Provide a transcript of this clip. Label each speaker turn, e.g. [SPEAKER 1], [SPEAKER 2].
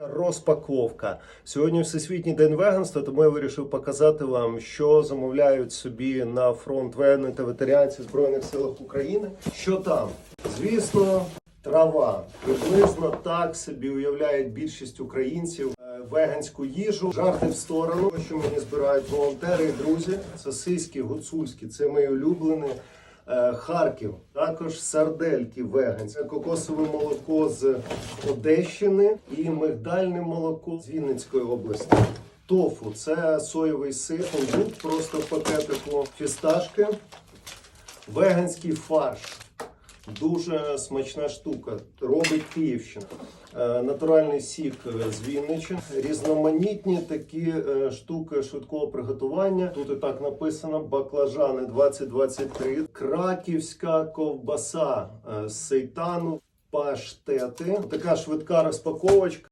[SPEAKER 1] Розпаковка. Сьогодні Всесвітній день веганства, тому я вирішив показати вам, що замовляють собі на фронт воєнні та ветеріанці Збройних сил України. Що там? Звісно, трава. Приблизно так собі уявляють більшість українців е, веганську їжу. Жарти в сторону, що мені збирають волонтери і друзі. Сосиски, гуцульські, це мої улюблені. Е, Харків, також сардельки веганські, кокосове молоко з Одещини і мигдальне молоко з Вінницької області. Тофу це соєвий сир, просто в пакетику, фісташки, веганський фарш. Дуже смачна штука. Робить Київщина. Е, Натуральний сік е, з Вінниччини. Різноманітні такі е, штуки швидкого приготування. Тут і так написано баклажани 2023. Краківська ковбаса з сейтану. Паштети. Така швидка розпаковочка.